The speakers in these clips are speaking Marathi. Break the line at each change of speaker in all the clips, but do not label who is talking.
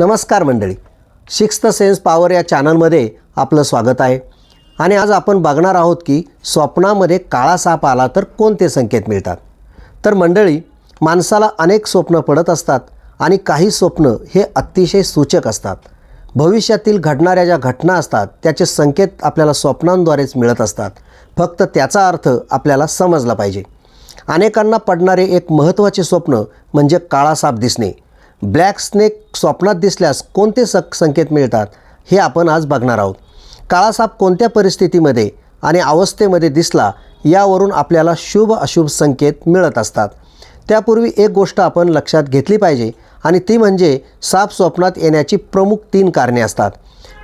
नमस्कार मंडळी. सिक्स्थ सेन्स पॉवर या चॅनलमध्ये आपलं स्वागत आहे. आणि आज आपण बघणार आहोत की स्वप्नामध्ये काळा साप आला तर कोणते संकेत मिळतात? तर मंडळी माणसाला अनेक स्वप्न पडत असतात आणि काही स्वप्न हे अतिशय सूचक असतात. भविष्यातील घडणाऱ्या ज्या घटना असतात त्याचे संकेत आपल्याला स्वप्नांद्वारेच मिळत असतात. फक्त त्याचा अर्थ आपल्याला समजला पाहिजे. अनेकांना पडणारे एक महत्त्वाचे स्वप्न म्हणजे काळा साप दिसणे. ब्लॅक स्नेक स्वप्नात दिसल्यास कोणते स संकेत मिळतात हे आपण आज बघणार आहोत. काळासाप कोणत्या परिस्थितीमध्ये आणि अवस्थेमध्ये दिसला यावरून आपल्याला शुभ अशुभ संकेत मिळत असतात. त्यापूर्वी एक गोष्ट आपण लक्षात घेतली पाहिजे आणि ती म्हणजे साप स्वप्नात येण्याची प्रमुख तीन कारणे असतात.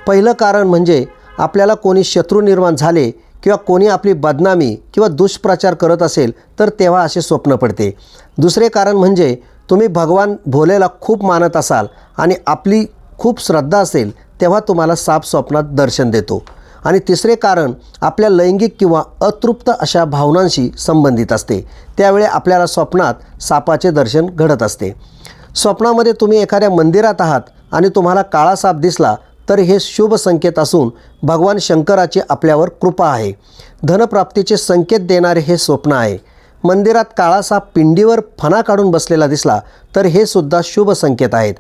पहिलं कारण म्हणजे आपल्याला कोणी शत्रू निर्माण झाले किंवा कोणी आपली बदनामी किंवा दुष्प्रचार करत असेल तर तेव्हा असे स्वप्न पडते. दुसरे कारण म्हणजे तुम्ही भगवान भोलेला खूप मानत असाल आणि आपली खूप श्रद्धा असेल तेव्हा तुम्हाला साप स्वप्नात दर्शन देतो. आणि तिसरे कारण आपल्या लैंगिक किंवा अतृप्त अशा भावनांशी संबंधित असते. त्यावेळी आपल्याला स्वप्नात सापाचे दर्शन घडत असते. स्वप्नामध्ये तुम्ही एखाद्या मंदिरात आहात आणि तुम्हाला काळा साप दिसला तर हे शुभ संकेत असून भगवान शंकराची आपल्यावर कृपा आहे. धनप्राप्तीचे संकेत देणारे हे स्वप्न आहे. मंदिरात काळासा पिंडीवर फणा काढून बसलेला दिसला तर हे सुद्धा शुभ संकेत आहेत.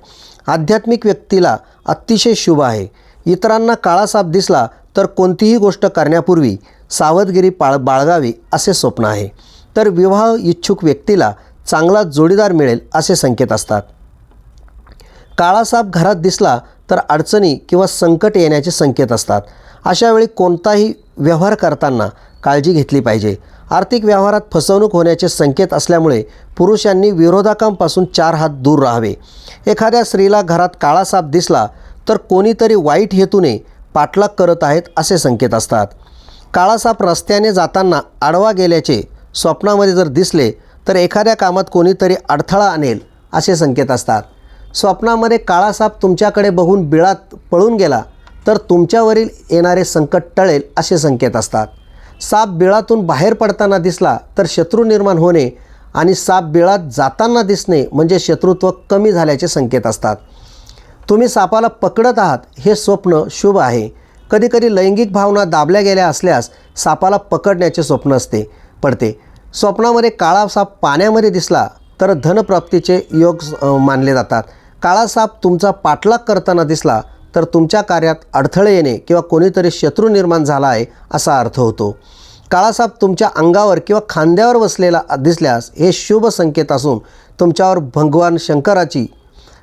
आध्यात्मिक व्यक्तीला अतिशय शुभ आहे. इतरांना काळासाप दिसला तर कोणतीही गोष्ट करण्यापूर्वी सावधगिरी पाळ बाळगावी असे स्वप्न आहे. तर विवाह इच्छुक व्यक्तीला चांगला जोडीदार मिळेल असे संकेत असतात. काळासाप घरात दिसला तर अडचणी किंवा संकट येण्याचे संकेत असतात. अशावेळी कोणताही व्यवहार करताना काळजी घेतली पाहिजे. आर्थिक व्यवहारात फसवणूक होण्याचे संकेत असल्यामुळे पुरुषांनी विरोधकांपासून चार हात दूर राहावे. एखाद्या स्त्रीला घरात काळा साप दिसला तर कोणीतरी वाईट हेतूने पाठलाग करत आहेत असे संकेत असतात. काळा साप रस्त्याने जाताना आडवा गेल्याचे स्वप्नामध्ये जर दिसले तर एखाद्या कामात कोणीतरी अडथळा आणेल असे संकेत असतात. स्वप्नामध्ये काळासाप तुमच्याकडे बघून बिळात पळून गेला तर तुमच्यावरील येणारे संकट टळेल असे संकेत असतात. साप बिळातून बाहेर पडताना दिसला तर शत्रू निर्माण होणे आणि साप बिळात जाताना दिसणे म्हणजे शत्रुत्व कमी झाल्याचे संकेत असतात. तुम्ही सापाला पकडत आहात हे स्वप्न शुभ आहे. कधीकधी लैंगिक भावना दाबल्या गेल्या असल्यास सापाला पकडण्याचे स्वप्न असते पडते. स्वप्नामध्ये काळा साप पाण्यामध्ये दिसला तर धनप्राप्तीचे योग मानले जातात. काळा साप तुमचा पाठलाग करताना दिसला तर तुमच्या कार्यात अडथळे येणे किंवा कोणीतरी शत्रू निर्माण झाला आहे असा अर्थ होतो. काळासाप तुमच्या अंगावर किंवा खांद्यावर बसलेला दिसल्यास हे शुभ संकेत असून तुमच्यावर भगवान शंकराची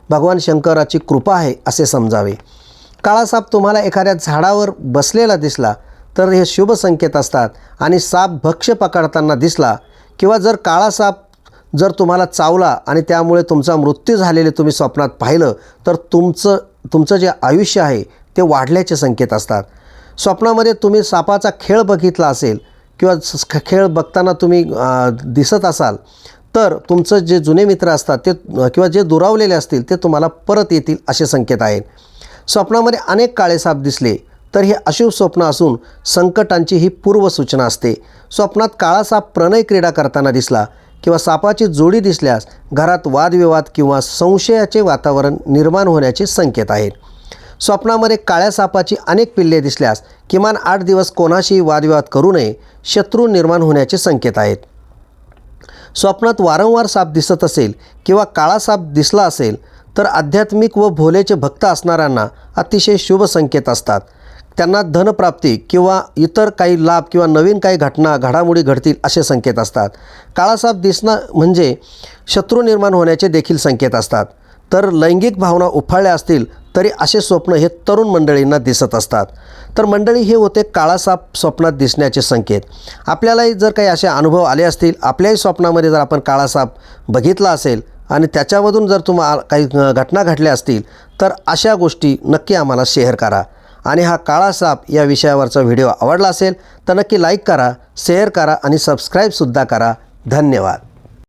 भगवान शंकराची कृपा आहे असे समजावे. काळासाप तुम्हाला एखाद्या झाडावर बसलेला दिसला तर हे शुभ संकेत असतात आणि साप भक्ष्य पकडताना दिसला किंवा जर काळासाप जर तुम्हाला चावला आणि त्यामुळे तुमचा मृत्यू झालेले तुम्ही स्वप्नात पाहिलं तर तुमचं तुमचं जे आयुष्य आहे ते वाढल्याचे संकेत असतात. स्वप्नामध्ये तुम्ही सापाचा खेळ बघितला असेल किंवा खेळ बघताना तुम्ही दिसत असाल तर तुमचं जे जुने मित्र असतात ते किंवा जे दुरावलेले असतील ते तुम्हाला परत येतील असे संकेत आहेत. स्वप्नामध्ये अनेक काळे साप दिसले तर हे अशुभ स्वप्न असून संकटांची ही पूर्वसूचना असते. स्वप्नात काळा साप प्रणय क्रीडा करताना दिसला किंवा सापाची जोडी दिसल्यास घरात वादविवाद किंवा संशयाचे वातावरण निर्माण होण्याचे संकेत आहेत. स्वप्नामध्ये काळ्या सापाची अनेक पिल्ले दिसल्यास किमान आठ दिवस कोणाशीही वादविवाद करू नये शत्रू निर्माण होण्याचे संकेत आहेत. स्वप्नात वारंवार साप दिसत असेल किंवा काळा साप दिसला असेल तर आध्यात्मिक व भोलेचे भक्त असणाऱ्यांना अतिशय शुभ संकेत असतात. त्यांना धनप्राप्ती किंवा इतर काही लाभ किंवा नवीन काही घटना घडामोडी घडतील असे संकेत असतात. काळासाप दिसणं म्हणजे शत्रू निर्माण होण्याचे देखील संकेत असतात. तर लैंगिक भावना उफाळल्या असतील तरी असे स्वप्न हे तरुण मंडळींना दिसत असतात. तर मंडळी हे होते काळासाप स्वप्नात दिसण्याचे संकेत. आपल्यालाही जर काही असे अनुभव आले असतील आपल्याही स्वप्नामध्ये जर आपण काळासाप बघितला असेल आणि त्याच्यामधून जर तुम्हाला काही घटना घडल्या असतील तर अशा गोष्टी नक्की आम्हाला शेअर करा. आणि हा काळा साप या विषयावरचा व्हिडिओ आवडला असेल तर नक्की लाईक करा शेअर करा आणि सबस्क्राईबसुद्धा करा. धन्यवाद.